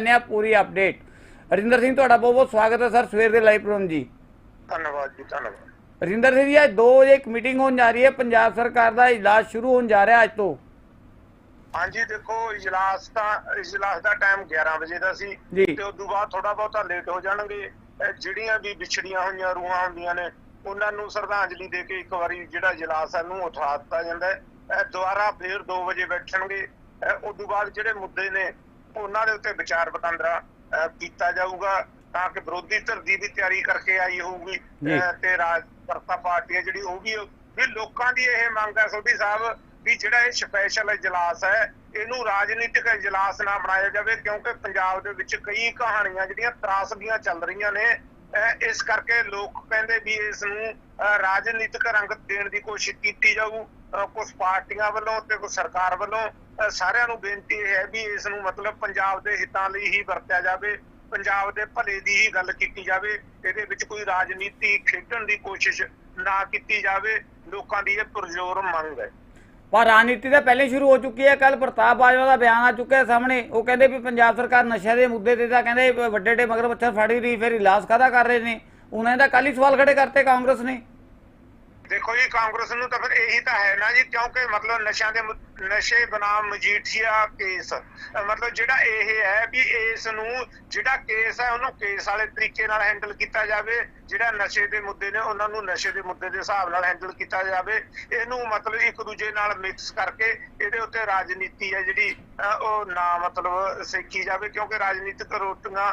ਨੇ ਆ ਪੂਰੀ ਅਪਡੇਟ ਰਿੰਦਰ ਸਿੰਘ ਤੁਹਾਡਾ ਬਹੁਤ ਬਹੁਤ ਸਵਾਗਤ ਹੈ ਸਰ ਸਵੇਰ ਦੇ ਲਾਈਵ ਪ੍ਰੋਗਰਾਮ ਜੀ। ਧੰਨਵਾਦ ਜੀ ਧੰਨਵਾਦ। ਰਿੰਦਰ ਸਿੰਘ ਜੀ ਅੱਜ 2 ਵਜੇ ਇੱਕ ਮੀਟਿੰਗ ਹੋਣ ਜਾ ਰਹੀ ਹੈ ਪੰਜਾਬ ਸਰਕਾਰ ਦਾ ਇਜਲਾਸ ਸ਼ੁਰੂ ਹੋਣ ਜਾ ਰਿਹਾ ਅੱਜ ਤੋਂ। ਹਾਂਜੀ ਦੇਖੋ ਇਜਲਾਸ ਤਾਂ ਇਜਲਾਸ ਦਾ ਟਾਈਮ 11 ਵਜੇ ਦਾ ਸੀ। ਤੇ ਉਸ ਤੋਂ ਬਾਅਦ ਥੋੜਾ ਬਹੁਤਾ ਲੇਟ ਹੋ ਜਾਣਗੇ। ਜਿਹੜੀਆਂ ਵੀ ਵਿਛੜੀਆਂ ਹੋਈਆਂ ਰੂਹਾਂ ਹੁੰਦੀਆਂ ਨੇ ਉਹਨਾਂ ਨੂੰ ਸ਼ਰਧਾਂਜਲੀ ਦੇ ਕੇ ਇੱਕ ਵਾਰੀ ਜਿਹੜਾ ਇਜਲਾਸ ਹੈ ਨੂੰ ਉਠਾ ਦਿੱਤਾ ਜਾਂਦਾ ਹੈ। ਦੁਬਾਰਾ ਫੇਰ 2 ਵਜੇ ਬੈਠਣਗੇ। ਉਸ ਤੋਂ ਬਾਅਦ ਜਿਹੜੇ ਮੁੱਦੇ ਨੇ ਉਹਨਾਂ ਦੇ ਉੱਤੇ ਵਿਚਾਰ ਵਟਾਂਦਰਾ ਕੀਤਾ ਜਾਊਗਾ ਤਾਂ ਕਿ ਵਿਰੋਧੀ ਧਿਰ ਦੀ ਵੀ ਤਿਆਰੀ ਕਰਕੇ ਆਈ ਹੋਊਗੀ ਤੇ ਰਾਜਪਰਤਾ ਪਾਰਟੀ ਹੈ ਜਿਹੜੀ ਉਹ ਵੀ ਵੀ ਲੋਕਾਂ ਦੀ ਇਹ ਮੰਗ ਹੈ ਸੋਢੀ ਸਾਹਿਬ ਵੀ ਜਿਹੜਾ ਇਹ ਸਪੈਸ਼ਲ ਇਜਲਾਸ ਹੈ ਇਹਨੂੰ ਰਾਜਨੀਤਿਕ ਇਜਲਾਸ ਨਾ ਬਣਾਇਆ ਜਾਵੇ ਕਿਉਂਕਿ ਪੰਜਾਬ ਦੇ ਵਿੱਚ ਕਈ ਕਹਾਣੀਆਂ ਜਿਹੜੀਆਂ ਤਰਾਸਦੀਆਂ ਚੱਲ ਰਹੀਆਂ ਨੇ ਇਸ ਕਰਕੇ ਲੋਕ ਕਹਿੰਦੇ ਵੀ ਇਸ ਨੂੰ ਰਾਜਨੀਤਿਕ ਰੰਗ ਦੇਣ ਦੀ ਕੋਸ਼ਿਸ਼ ਕੀਤੀ ਜਾਊ। ਕੁਝ ਪਾਰਟੀਆਂ ਵੱਲੋਂ ਤੇ ਕੁਝ ਸਰਕਾਰ ਵੱਲੋਂ ਸਾਰਿਆਂ ਨੂੰ ਬੇਨਤੀ ਹੈ ਵੀ ਇਸ ਨੂੰ ਮਤਲਬ ਪੰਜਾਬ ਦੇ ਹਿੱਤਾਂ ਲਈ ਹੀ ਵਰਤਿਆ ਜਾਵੇ, ਪੰਜਾਬ ਦੇ ਭਲੇ ਦੀ ਹੀ ਗੱਲ ਕੀਤੀ ਜਾਵੇ, ਇਹਦੇ ਵਿੱਚ ਕੋਈ ਰਾਜਨੀਤੀ ਖੇਡਣ ਦੀ ਕੋਸ਼ਿਸ਼ ਨਾ ਕੀਤੀ ਜਾਵੇ, ਲੋਕਾਂ ਦੀ ਇਹ ਪੁਰਜ਼ੋਰ ਮੰਗ ਹੈ। ਪਰ ਰਾਜਨੀਤੀ ਤਾਂ ਪਹਿਲੇ ਸ਼ੁਰੂ ਹੋ ਚੁੱਕੀ ਹੈ ਕੱਲ ਪ੍ਰਤਾਪ ਬਾਜਵਾ ਦਾ ਬਿਆਨ ਆ ਚੁੱਕਿਆ ਸਾਹਮਣੇ, ਉਹ ਕਹਿੰਦੇ ਵੀ ਪੰਜਾਬ ਸਰਕਾਰ ਨਸ਼ਿਆਂ ਦੇ ਮੁੱਦੇ ਤੇ ਤਾਂ ਕਹਿੰਦੇ ਵੱਡੇ ਵੱਡੇ ਮਗਰ ਮੱਛਰ ਫੜੀ ਰਹੀ, ਫਿਰ ਇਲਾਜ ਕਾਹਦਾ ਕਰ ਰਹੇ ਨੇ? ਉਹਨਾਂ ਨੇ ਕੱਲ ਹੀ ਸਵਾਲ ਖੜੇ ਕਰਤੇ ਕਾਂਗਰਸ ਨੇ। ਦੇਖੋ ਜੀ, ਕਾਂਗਰਸ ਨੂੰ ਤਾਂ ਫਿਰ ਇਹੀ ਤਾਂ ਹੈ ਨਾ ਜੀ, ਕਿਉਂਕਿ ਮਤਲਬ ਨਸ਼ਿਆਂ ਦੇ ਨਸ਼ੇ ਬਨਾਮ ਮਜੀਠੀਆ ਕੇਸ। ਮਤਲਬ ਜਿਹੜਾ ਇਹ ਹੈ ਵੀ ਇਸ ਨੂੰ ਜਿਹੜਾ ਕੇਸ ਹੈ, ਉਹਨੂੰ ਕੇਸ ਵਾਲੇ ਤਰੀਕੇ ਨਾਲ ਹੈਂਡਲ ਕੀਤਾ ਜਾਵੇ। ਜਿਹੜਾ ਨਸ਼ੇ ਦੇ ਮੁੱਦੇ ਨੇ, ਉਹਨਾਂ ਨੂੰ ਨਸ਼ੇ ਦੇ ਮੁੱਦੇ ਦੇ ਹਿਸਾਬ ਨਾਲ ਹੈਂਡਲ ਕੀਤਾ ਜਾਵੇ। ਇਹਨੂੰ ਮਤਲਬ ਇੱਕ ਦੂਜੇ ਨਾਲ ਮਿਕਸ ਕਰਕੇ ਇਹਦੇ ਉੱਤੇ ਰਾਜਨੀਤੀ ਹੈ ਜਿਹੜੀ ਉਹ ਨਾ ਮਤਲਬ ਸਿੱਖੀ ਜਾਵੇ, ਕਿਉਂਕਿ ਰਾਜਨੀਤਿਕ ਰੋਟੀਆਂ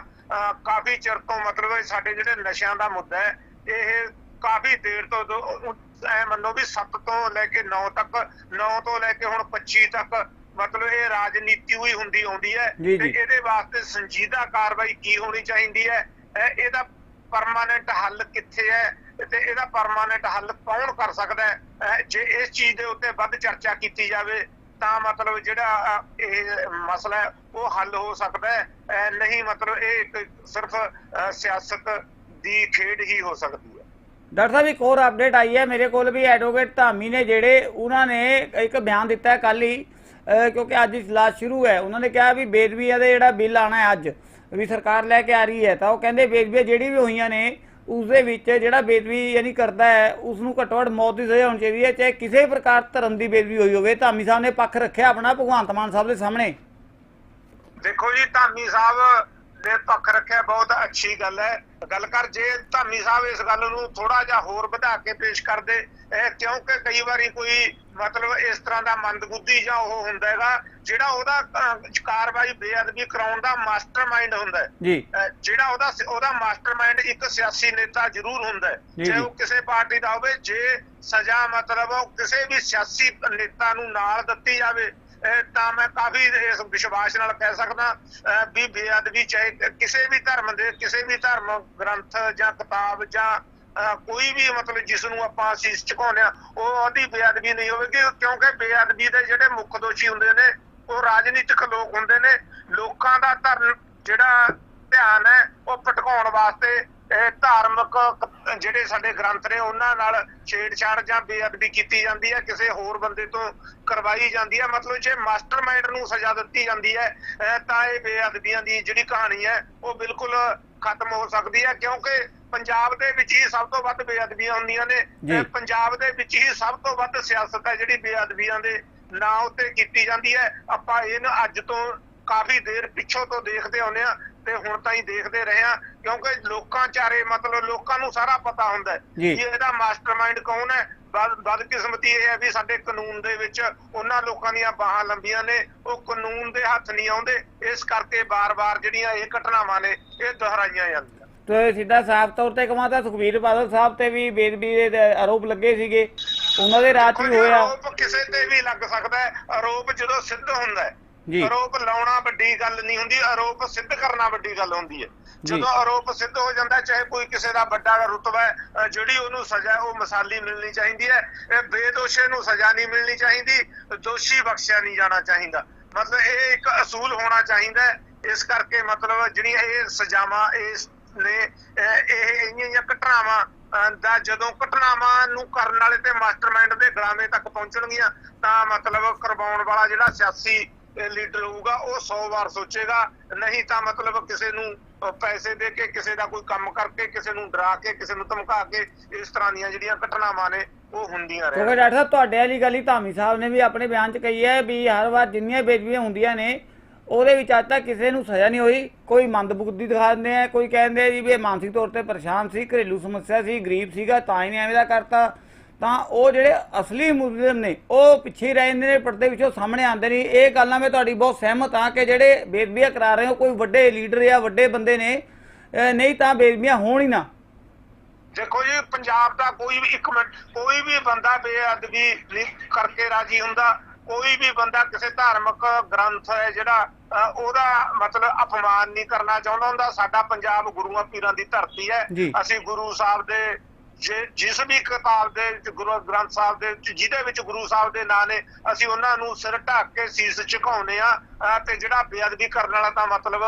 ਕਾਫੀ ਚਿਰ ਤੋਂ ਮਤਲਬ ਸਾਡੇ ਜਿਹੜੇ ਨਸ਼ਿਆਂ ਦਾ ਮੁੱਦਾ ਹੈ, ਇਹ ਕਾਫੀ ਦੇਰ ਤੋਂ ਐ ਮੰਨੋ ਵੀ 7 ਤੋਂ ਲੈ ਕੇ 9 ਤੱਕ 9 ਤੋਂ ਲੈ ਕੇ ਹੁਣ 25 ਤੱਕ ਮਤਲਬ ਇਹ ਰਾਜਨੀਤੀ ਹੋਈ ਹੁੰਦੀ ਆਉਂਦੀ ਹੈ ਤੇ। ਇਹਦੇ ਵਾਸਤੇ ਸੰਜੀਦਾ ਕਾਰਵਾਈ ਕੀ ਹੋਣੀ ਚਾਹੀਦੀ ਹੈ? ਇਹ- ਇਹਦਾ ਪਰਮਾਨੈਂਟ ਹੱਲ ਕਿੱਥੇ ਹੈ? ਤੇ ਇਹਦਾ ਪਰਮਾਨੈਂਟ ਹੱਲ ਕੌਣ ਕਰ ਸਕਦਾ ਹੈ? ਜੇ ਇਸ ਚੀਜ਼ ਦੇ ਉੱਤੇ ਵੱਧ ਚਰਚਾ ਕੀਤੀ ਜਾਵੇ ਤਾਂ ਮਤਲਬ ਜਿਹੜਾ ਇਹ ਮਸਲਾ ਹੈ ਉਹ ਹੱਲ ਹੋ ਸਕਦਾ ਹੈ। ਨਹੀਂ ਮਤਲਬ ਇਹ ਸਿਰਫ ਸਿਆਸਤ ਦੀ ਖੇਡ ਹੀ ਹੋ ਸਕਦੀ ਹੈ। ਡਾਕਟਰ ਸਾਹਿਬ, ਇੱਕ ਹੋਰ ਅਪਡੇਟ ਆਈ ਹੈ। ਮੇਰੇ ਕੋਲ ਵੀ ਐਡਵੋਕੇਟ ਧਾਮੀ ਨੇ ਜਿਹੜੇ ਉਹਨਾਂ ਨੇ ਇੱਕ ਬਿਆਨ ਦਿੱਤਾ ਹੈ ਕੱਲ ਹੀ ਕਿਉਂਕਿ ਅੱਜ ਇਜਲਾਸ ਸ਼ੁਰੂ ਹੈ। ਉਹਨਾਂ ਨੇ ਕਿਹਾ ਵੀ ਬੇਦਬੀਆਂ ਦਾ ਜਿਹੜਾ ਬਿੱਲ ਆਣਾ ਹੈ ਅੱਜ, ਵੀ ਸਰਕਾਰ ਲੈ ਕੇ ਆ ਰਹੀ ਹੈ। ਤਾਂ ਉਹ ਕਹਿੰਦੇ ਬੇਦਬੀਆਂ ਜਿਹੜੀ ਵੀ ਹੋਈਆਂ ਨੇ, ਉਸ ਦੇ ਵਿੱਚ ਜਿਹੜਾ ਬੇਦਬੀ ਯਾਨੀ ਕਰਦਾ ਹੈ, ਉਸ ਨੂੰ ਘੱਟੋ ਘੱਟ ਮੌਤ ਦੀ ਸਜ਼ਾ ਹੋਣੀ ਚਾਹੀਦੀ ਹੈ। ਚਾਹੇ ਕਿਸੇ ਪ੍ਰਕਾਰ ਧਰਮ ਦੀ ਬੇਦਬੀ ਹੋਈ ਹੋਵੇ, ਧਾਮੀ ਸਾਹਿਬ ਨੇ ਪੱਖ ਰੱਖਿਆ ਆਪਣਾ ਭਗਵੰਤ ਮਾਨ ਸਾਹਿਬ ਦੇ ਸਾਹਮਣੇ। ਦੇਖੋ ਜੀ, ਧਾਮੀ ਸਾਹਿਬ ਨੇ ਪੱਖ ਰੱਖਿਆ ਬਹੁਤ ਅੱਛੀ ਗੱਲ ਹੈ। ਗੱਲ ਕਰ ਜੇ ਧਾਮੀ ਸਾਹਿਬ ਇਸ ਗੱਲ ਨੂੰ ਥੋੜਾ ਜਿਹਾ ਹੋਰ ਵਧਾ ਕੇ ਪੇਸ਼ ਕਰਦੇ ਇਹ ਕਿਉਂਕਿ ਕਈ ਵਾਰੀ ਕੋਈ ਮਤਲਬ ਇਸ ਤਰ੍ਹਾਂ ਦਾ ਮੰਦਬੁੱਧੀ ਜਾਂ ਉਹ ਹੁੰਦਾ ਹੈਗਾ ਜਿਹੜਾ ਉਹਦਾ ਕਾਰਵਾਈ ਬੇਅਦਬੀ ਕਰਾਉਣ ਦਾ ਮਾਸਟਰਮਾਈਂਡ ਹੁੰਦਾ ਹੈ। ਜਿਹੜਾ ਉਹਦਾ ਉਹਦਾ ਮਾਸਟਰਮਾਈਂਡ ਇੱਕ ਸਿਆਸੀ ਨੇਤਾ ਜ਼ਰੂਰ ਹੁੰਦਾ ਹੈ। ਜੀ। ਉਹ ਕਿਸੇ ਪਾਰਟੀ ਦਾ ਹੋਵੇ ਜੇ ਸਜ਼ਾ ਮਤਲਬ ਉਹ ਕਿਸੇ ਵੀ ਸਿਆਸੀ ਨੇਤਾ ਨੂੰ ਨਾਲ ਦਿੱਤੀ ਜਾਵੇ ਤਾਂ ਮੈਂ ਕਾਫੀ ਇਸ ਵਿਸ਼ਵਾਸ ਨਾਲ ਕਹਿ ਸਕਦਾ ਵੀ ਬੇਅਦਬੀ ਚਾਹੇ ਕਿਸੇ ਵੀ ਧਰਮ ਦੇ, ਕਿਸੇ ਵੀ ਧਰਮ ਗ੍ਰੰਥ ਜਾਂ ਕਿਤਾਬ ਜਾਂ ਕੋਈ ਵੀ ਮਤਲਬ ਜਿਸ ਨੂੰ ਆਪਾਂ ਅਸੀਸ ਝੁਕਾਉਂਦੇ ਆ ਉਹ ਉਹਦੀ ਬੇਅਦਬੀ ਨਹੀਂ ਹੋਵੇਗੀ, ਕਿਉਂਕਿ ਬੇਅਦਬੀ ਦੇ ਜਿਹੜੇ ਮੁੱਖ ਦੋਸ਼ੀ ਹੁੰਦੇ ਨੇ, ਉਹ ਰਾਜਨੀਤਿਕ ਲੋਕ ਹੁੰਦੇ ਨੇ, ਲੋਕਾਂ ਦਾ ਧਰਮ ਜਿਹੜਾ ਧਿਆਨ ਹੈ, ਉਹ ਭਟਕਾਉਣ ਵਾਸਤੇ ਧਾਰਮਿਕ ਜਿਹੜੇ ਸਾਡੇ ਗ੍ਰੰਥ ਨੇ ਉਹਨਾਂ ਨਾਲ ਛੇੜਛਾੜ ਜਾਂ ਬੇਅਦਬੀ ਕੀਤੀ ਜਾਂਦੀ ਹੈ ਕਿਸੇ ਹੋਰ ਬੰਦੇ ਤੋਂ ਕਰਵਾਈ ਜਾਂਦੀ ਹੈ। ਮਤਲਬ ਜੇ ਮਾਸਟਰਮਾਈਂਡ ਨੂੰ ਸਜ਼ਾ ਦਿੱਤੀ ਜਾਂਦੀ ਹੈ ਤਾਂ ਇਹ ਬੇਅਦਬੀਆਂ ਦੀ ਜਿਹੜੀ ਕਹਾਣੀ ਹੈ ਉਹ ਬਿਲਕੁਲ ਖਤਮ ਹੋ ਸਕਦੀ ਹੈ ਕਿਉਂਕਿ ਪੰਜਾਬ ਦੇ ਵਿੱਚ ਹੀ ਸਭ ਤੋਂ ਵੱਧ ਬੇਅਦਬੀਆਂ ਹੁੰਦੀਆਂ ਨੇ। ਪੰਜਾਬ ਦੇ ਵਿੱਚ ਹੀ ਸਭ ਤੋਂ ਵੱਧ ਸਿਆਸਤ ਹੈ ਜਿਹੜੀ ਬੇਅਦਬੀਆਂ ਦੇ ਨਾਂ ਉੱਤੇ ਕੀਤੀ ਜਾਂਦੀ ਹੈ। ਆਪਾਂ ਇਹਨੂੰ ਅੱਜ ਤੋਂ ਕਾਫੀ ਦੇਰ ਪਿੱਛੋਂ ਤੋਂ ਦੇਖਦੇ ਆਉਂਦੇ ਆ ਤੇ ਹੁਣ ਤਾਂ ਹੀ ਦੇਖਦੇ ਰਹੇ ਆ ਕਿਉਂਕਿ ਲੋਕਾਂ ਚਾਰੇ ਮਤਲਬ ਲੋਕਾਂ ਨੂੰ ਸਾਰਾ ਪਤਾ ਹੁੰਦਾ ਜੀ। ਕਿ ਇਹਦਾ ਮਾਸਟਰਮਾਈਂਡ ਕੌਣ ਹੈ। ਬਦ- ਬਦਕਿਸਮਤੀ ਇਹ ਹੈ ਵੀ ਸਾਡੇ ਕਾਨੂੰਨ ਦੇ ਵਿੱਚ ਉਹਨਾਂ ਲੋਕਾਂ ਦੀਆਂ ਬਾਹਾਂ ਲੰਬੀਆਂ ਨੇ ਉਹ ਕਾਨੂੰਨ ਦੇ ਹੱਥ ਨਹੀਂ ਆਉਂਦੇ। ਇਸ ਕਰਕੇ ਬਾਰ-ਬਾਰ ਜਿਹੜੀਆਂ ਇਹ ਘਟਨਾਵਾਂ ਨੇ ਇਹ ਦੁਹਰਾਈਆਂ ਜਾਂਦੀਆਂ। ਤੇ ਸਿੱਧਾ ਸਾਫ਼ ਤੌਰ ਤੇ ਕਮਾਤਾ ਸੁਖਬੀਰ ਬਾਦਲ ਸਾਹਿਬ ਤੇ ਵੀ ਬੇਦਬੀ ਦੇ ਆਰੋਪ ਲੱਗੇ ਸੀਗੇ। ਉਹਨਾਂ ਦੇ ਰਾਤ ਵੀ ਹੋਇਆ। ਆਰੋਪ ਕਿਸੇ ਤੇ ਵੀ ਲੱਗ ਸਕਦਾ ਹੈ। ਆਰੋਪ ਜਦੋਂ ਸਿੱਧ ਹੁੰਦਾ ਹੈ ਜੀ। ਆਰੋਪ ਲਾਉਣਾ ਵੱਡੀ ਗੱਲ ਨਹੀਂ ਹੁੰਦੀ ਆਰੋਪ ਸਿੱਧ ਕਰਨਾ ਵੱਡੀ ਗੱਲ ਹੁੰਦੀ ਹੈ। ਜਦੋਂ ਆਰੋਪ ਸਿੱਧ ਹੋ ਜਾਂਦਾ ਚਾਹੇ ਕੋਈ ਕਿਸੇ ਦਾ ਵੱਡਾ ਰੁਤਬਾ ਹੈ ਜਿਹੜੀ ਉਹਨੂੰ ਸਜ਼ਾ ਉਹ ਮਿਸਾਲੀ ਮਿਲਣੀ ਚਾਹੀਦੀ ਹੈ ਇਹ ਬੇਦੋਸ਼ੇ ਨੂੰ ਸਜ਼ਾ ਨਹੀਂ ਮਿਲਣੀ ਚਾਹੀਦੀ ਦੋਸ਼ੀ ਬਖਸ਼ਿਆ ਨਹੀਂ ਜਾਣਾ ਚਾਹੀਦਾ ਮਤਲਬ ਇਹ ਇੱਕ ਅਸੂਲ ਹੋਣਾ ਚਾਹੀਦਾ। ਇਸ ਕਰਕੇ ਮਤਲਬ ਜਿਹੜੀਆਂ ਇਹ ਸਜ਼ਾਵਾਂ ਇਸ ਨੇ ਇਹ ਇੰਨੀਆਂ ਘਟਨਾਵਾਂ ਦਾ ਜਦੋਂ ਘਟਨਾਵਾਂ ਨੂੰ ਕਰਨ ਵਾਲੇ ਤੇ ਮਾਸਟਰਮਾਈਂਡ ਦੇ ਗਲਾਵੇਂ ਤੱਕ ਪਹੁੰਚਣਗੀਆਂ ਤਾਂ ਮਤਲਬ ਕਰਵਾਉਣ ਵਾਲਾ ਜਿਹੜਾ ਸਿਆਸੀ ਲੀਡਰ ਹੋਊਗਾ, ਉਹ 100 ਵਾਰ ਸੋਚੇਗਾ। ਨਹੀਂ ਤਾਂ ਮਤਲਬ ਕਿਸੇ ਨੂੰ ਪੈਸੇ ਦੇ ਕੇ, ਕਿਸੇ ਦਾ ਕੋਈ ਕੰਮ ਕਰਕੇ, ਕਿਸੇ ਨੂੰ ਡਰਾ ਕੇ, ਕਿਸੇ ਨੂੰ ਧਮਕਾ ਕੇ, ਇਸ ਤਰ੍ਹਾਂ ਦੀਆਂ ਜਿਹੜੀਆਂ ਘਟਨਾਵਾਂ ਨੇ, ਉਹ ਹੁੰਦੀਆਂ ਕਿਉਂਕਿ ਡਾਕਟਰ ਸਾਹਿਬ, ਤੁਹਾਡੇ ਵਾਲੀ ਗੱਲ ਹੀ ਧਾਮੀ ਸਾਹਿਬ ਨੇ ਵੀ ਆਪਣੇ ਬਿਆਨ 'ਚ ਕਹੀ ਹੈ ਵੀ ਹਰ ਵਾਰ ਜਿੰਨੀਆਂ ਬੇਦਬੀਆਂ ਹੁੰਦੀਆਂ ਨੇ, ਉਹਦੇ ਵਿੱਚ ਅੱਜ ਤੱਕ ਕਿਸੇ ਨੂੰ ਸਜ਼ਾ ਨਹੀਂ ਹੋਈ। ਕੋਈ ਮੰਦਬੁੱਧੀ ਦਿਖਾ ਦਿੰਦੇ ਆ, ਕੋਈ ਕਹਿੰਦੇ ਜੀ ਵੀ ਇਹ ਮਾਨਸਿਕ ਤੌਰ ਤੇ ਪਰੇਸ਼ਾਨ ਸੀ, ਘਰੇਲੂ ਸਮੱਸਿਆ ਸੀ, ਗਰੀਬ ਸੀਗਾ, ਤਾਂ ਹੀ ਨੇ ਐਵੇਂ ਦਾ ਕਰਤਾ। ਤਾਂ ਉਹ ਜਿਹੜੇ ਅਸਲੀ ਮੁਜਰਮ ਨੇ ਉਹ ਪਿੱਛੇ ਰਹਿ ਜਾਂਦੇ ਨੇ ਪਰਦੇ ਵਿੱਚੋਂ ਸਾਹਮਣੇ ਆਉਂਦੇ ਨਹੀਂ ਇਹ ਗੱਲ ਨਾਲ ਮੈਂ ਤੁਹਾਡੀ ਬਹੁਤ ਸਹਿਮਤ ਹਾਂ ਕਿ ਜਿਹੜੇ ਬੇਦਬੀਆਂ ਕਰਾ ਰਹੇ ਹੋ ਕੋਈ ਵੱਡੇ ਲੀਡਰ ਜਾਂ ਵੱਡੇ ਬੰਦੇ ਨੇ ਨਹੀਂ ਤਾਂ ਬੇਦਬੀਆਂ ਹੋਣ ਹੀ ਨਾ। ਦੇਖੋ ਜੀ ਪੰਜਾਬ ਦਾ ਕੋਈ ਵੀ ਇੱਕ ਮਿੰਟ ਕੋਈ ਵੀ ਬੰਦਾ ਬੇਅਦਬੀ ਕਰਕੇ ਰਾਜੀ ਹੁੰਦਾ। ਕੋਈ ਵੀ ਬੰਦਾ ਕਿਸੇ ਧਾਰਮਿਕ ਗ੍ਰੰਥ ਹੈ ਜਿਹੜਾ ਉਹਦਾ ਮਤਲਬ ਅਪਮਾਨ ਨਹੀਂ ਕਰਨਾ ਚਾਹੁੰਦਾ ਹੁੰਦਾ। ਸਾਡਾ ਪੰਜਾਬ ਗੁਰੂਆਂ ਪੀਰਾਂ ਦੀ ਧਰਤੀ ਹੈ। ਅਸੀਂ ਗੁਰੂ ਸਾਹਿਬ ਦੇ ਜਿਸ ਵੀ ਕਿਤਾਬ ਦੇ ਵਿੱਚ ਗੁਰੂ ਗ੍ਰੰਥ ਸਾਹਿਬ ਦੇ ਵਿੱਚ, ਜਿਹਦੇ ਵਿੱਚ ਗੁਰੂ ਸਾਹਿਬ ਦੇ ਨਾਂ ਨੇ, ਅਸੀਂ ਉਹਨਾਂ ਨੂੰ ਸਿਰ ਢੱਕ ਕੇ ਸੀਸ ਝੁਕਾਉਂਦੇ ਆ ਤੇ ਜਿਹੜਾ ਬੇਅਦਬੀ ਕਰਨ ਵਾਲਾ ਤਾਂ ਮਤਲਬ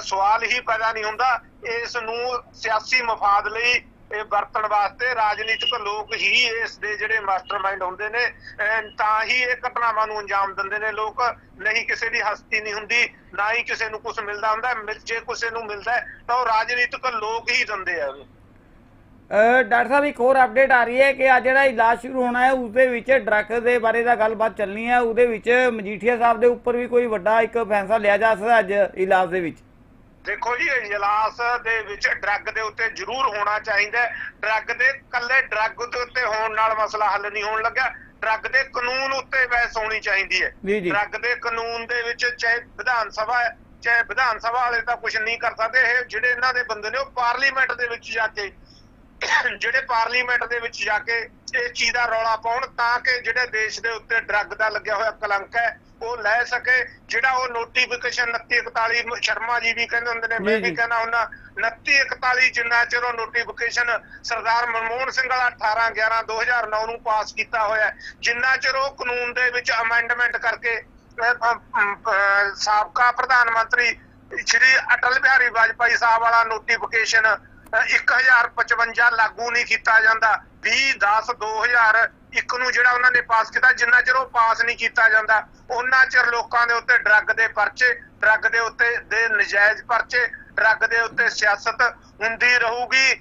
ਸਵਾਲ ਹੀ ਪੈਦਾ ਨਹੀਂ ਹੁੰਦਾ। ਇਸ ਨੂੰ ਸਿਆਸੀ ਮਫਾਦ ਲਈ ਇਹ ਵਰਤਣ ਵਾਸਤੇ ਰਾਜਨੀਤਿਕ ਲੋਕ ਹੀ ਇਸ ਦੇ ਜਿਹੜੇ ਮਾਸਟਰਮਾਈਂਡ ਹੁੰਦੇ ਨੇ, ਅਹ ਤਾਂ ਹੀ ਇਹ ਘਟਨਾਵਾਂ ਨੂੰ ਅੰਜਾਮ ਦਿੰਦੇ ਨੇ। ਲੋਕ ਨਹੀਂ ਕਿਸੇ ਦੀ ਹਸਤੀ ਨਹੀਂ ਹੁੰਦੀ, ਨਾ ਹੀ ਕਿਸੇ ਨੂੰ ਕੁਝ ਮਿਲਦਾ ਹੁੰਦਾ। ਜੇ ਕਿਸੇ ਨੂੰ ਮਿਲਦਾ ਤਾਂ ਉਹ ਰਾਜਨੀਤਿਕ ਲੋਕ ਹੀ ਦਿੰਦੇ ਆ। ਡਾਕਟਰ ਸਾਹਿਬ ਇੱਕ ਹੋਰ ਅਪਡੇਟ ਆ ਰਹੀ ਹੈ ਕਿ ਆ ਜਿਹੜਾ ਇਲਾਜ ਸ਼ੁਰੂ ਹੋਣਾ ਹੈ ਉਸ ਦੇ ਵਿੱਚ ਡਰੱਗ ਦੇ ਬਾਰੇ ਦਾ ਗੱਲਬਾਤ ਚੱਲਣੀ ਹੈ। ਉਹਦੇ ਵਿੱਚ ਮਜੀਠੀਆ ਸਾਹਿਬ ਦੇ ਉੱਪਰ ਵੀ ਕੋਈ ਵੱਡਾ ਇੱਕ ਫੈਸਲਾ ਲਿਆ ਜਾ ਸਕਦਾ ਅੱਜ ਇਲਾਜ ਦੇ ਵਿੱਚ। ਦੇਖੋ ਜੀ ਇਜਲਾਸ ਦੇ ਵਿੱਚ ਡਰੱਗ ਦੇ ਉੱਤੇ ਜ਼ਰੂਰ ਹੋਣਾ ਚਾਹੀਦਾ ਹੈ। ਡਰੱਗ ਦੇ ਕੱਲੇ ਡਰੱਗ ਦੇ ਉੱਤੇ ਹੋਣ ਨਾਲ ਮਸਲਾ ਹੱਲ ਨਹੀਂ ਹੋਣ ਲੱਗਾ ਡਰੱਗ ਦੇ ਕਾਨੂੰਨ ਉੱਤੇ ਬਹਿਸ ਹੋਣੀ ਚਾਹੀਦੀ ਹੈ। ਡਰੱਗ ਦੇ ਕਾਨੂੰਨ ਦੇ ਵਿੱਚ ਚਾਹੇ ਵਿਧਾਨ ਸਭਾ ਹੈ, ਚਾਹੇ ਵਿਧਾਨ ਸਭਾ ਵਾਲੇ ਤਾਂ ਕੁਝ ਨਹੀਂ ਕਰ ਸਕਦੇ। ਇਹ ਜਿਹੜੇ ਇਹਨਾਂ ਦੇ ਬੰਦੇ ਨੇ ਉਹ ਪਾਰਲੀਮੈਂਟ ਦੇ ਵਿੱਚ ਜਾ ਕੇ ਜਿਹੜੇ ਪਾਰਲੀਮੈਂਟ ਦੇ ਵਿੱਚ ਜਾ ਕੇ ਇਹ ਚੀਜ਼ ਦਾ ਰੌਲਾ ਪਾਉਣ ਤਾਂ ਕਿ ਜਿਹੜੇ ਦੇਸ਼ ਦੇ ਉੱਤੇ ਡਰੱਗ ਦਾ ਲੱਗਿਆ ਹੋਇਆ ਕਲੰਕ ਹੈ ਉਹ ਲੈ ਸਕੇ ਜਿਹੜਾ ਉਹ ਨੋਟੀਫਿਕੇਸ਼ਨ 2941 ਸ਼ਰਮਾ ਜੀ ਵੀ ਕਹਿੰਦੇ ਹੁੰਦੇ ਨੇ ਮੈਂ ਵੀ। ਕਹਿੰਦਾ ਹੁੰਦਾ 2941 ਜਿੰਨਾ ਚਿਰ ਉਹ ਨੋਟੀਫਿਕੇਸ਼ਨ ਸਰਦਾਰ ਮਨਮੋਹਨ ਸਿੰਘ ਵਾਲਾ 18 11 2009 ਨੂੰ ਪਾਸ ਕੀਤਾ ਹੋਇਆ ਜਿੰਨਾ ਚਿਰ ਉਹ ਕਾਨੂੰਨ ਦੇ ਵਿੱਚ ਅਮੈਂਡਮੈਂਟ ਕਰਕੇ ਸਾਬਕਾ ਪ੍ਰਧਾਨ ਮੰਤਰੀ ਸ਼੍ਰੀ ਅਟਲ ਬਿਹਾਰੀ ਵਾਜਪਾਈ ਸਾਹਿਬ ਵਾਲਾ ਨੋਟੀਫਿਕੇਸ਼ਨ 1055 ਲਾਗੂ ਨਹੀਂ ਕੀਤਾ ਜਾਂਦਾ। 20 10 2001 ਨੂੰ ਜਿਹੜਾ ਉਹਨਾਂ ਨੇ ਪਾਸ ਕੀਤਾ ਜਿੰਨਾ ਚਿਰ ਉਹ ਪਾਸ ਨਹੀਂ ਕੀਤਾ ਜਾਂਦਾ ਉਹਨਾਂ ਚਿਰ ਲੋਕਾਂ ਦੇ ਉੱਤੇ ਡਰੱਗ ਦੇ ਪਰਚੇ ਡਰੱਗ ਦੇ ਉੱਤੇ ਦੇ ਨਜਾਇਜ਼ ਪਰਚੇ ਡਰੱਗ ਦੇ ਉੱਤੇ ਸਿਆਸਤ ਹੁੰਦੀ ਰਹੂਗੀ।